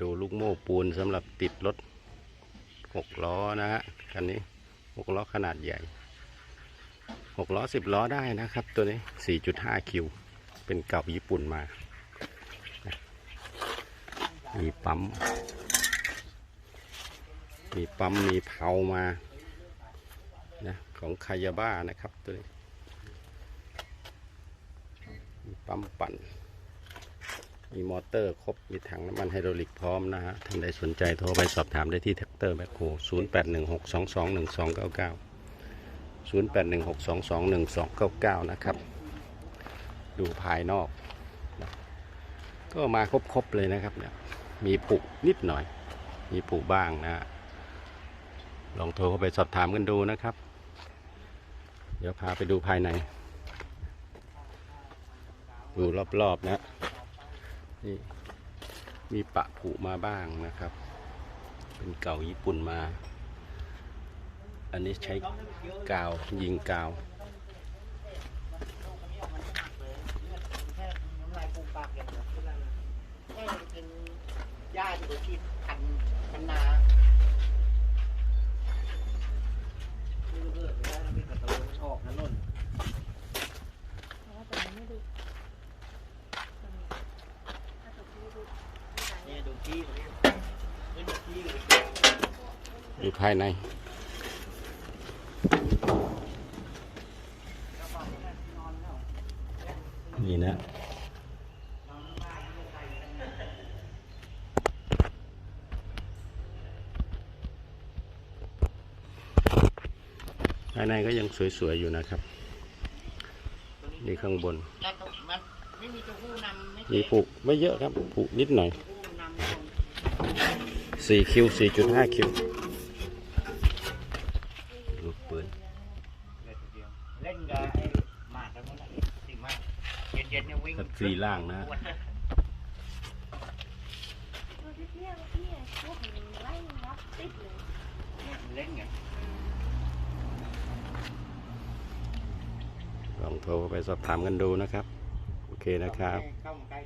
ดูลูกโม่ปูนสำหรับติดรถหกล้อนะฮะคันนี้หกล้อขนาดใหญ่หกล้อสิบล้อได้นะครับ ตัวนี้สี่จุดห้าคิว เป็นเก่าญี่ปุ่นมามีปั๊ม มีปั๊ม มีเพามานะของคายาบ้านะครับตัวนี้มีปั๊มปั่น มีมอเตอร์ครบ มีถังน้ำมันไฮดรอลิกพร้อมนะฮะ ท่านใดสนใจโทรไปสอบถามได้ที่แท็กเตอร์แบ็คโฮ0 8 1 6 2 2 1 2 9 9 0 8 1 6 2 2 1 2 9 9 นะครับ ดูภายนอก ก็มาครบๆเลยนะครับเนี่ย มีผุนิดหน่อย มีผุบ้างนะฮะลองโทรเข้าไปสอบถามกันดูนะครับ เดี๋ยวพาไปดูภายใน ดูรอบๆนะ นี่มีปะผุมาบ้างนะครับ เป็นเก่าญี่ปุ่นมา อันนี้ใช้กาวยิงกาวแค่น้ำลายปูปากอย่างเดียวเท่านั้นนะแค่เป็นหญ้าที่ที่พันพันนาไม่รู้เกิดไม่ได้แล้วมีกระตูนออกนะนุ่น เพราะว่าตัวนี้ไม่ดูถ้าตัวนี้ดู เนี่ยดูขี้ตรงนี้นี่ดูขี้เลยดูภายใน นี่นะภายในก็ยังสวย ๆ อยู่นะครับ นี่ข้างบนแล้วก็มันไม่มีตัวผู้นำไม่มีผุไม่เยอะครับผุนิดหน่อยตัวผู้นำลง 4คิว4.5คิวลูกปืนเล่นตัวเดียวเล่นกับไอ้หมาดแล้วนั่นแหละสิ่งมากเย็นๆเนี่ยวิ่งสัตว์สี่ล่างนะปวดตัวที่เที่ยวที่พวกมันไล่รับติดเลยเล่นไงลองโทรไปสอบถามกันดูนะครับ โอเคนะครับเข้ามาใกล้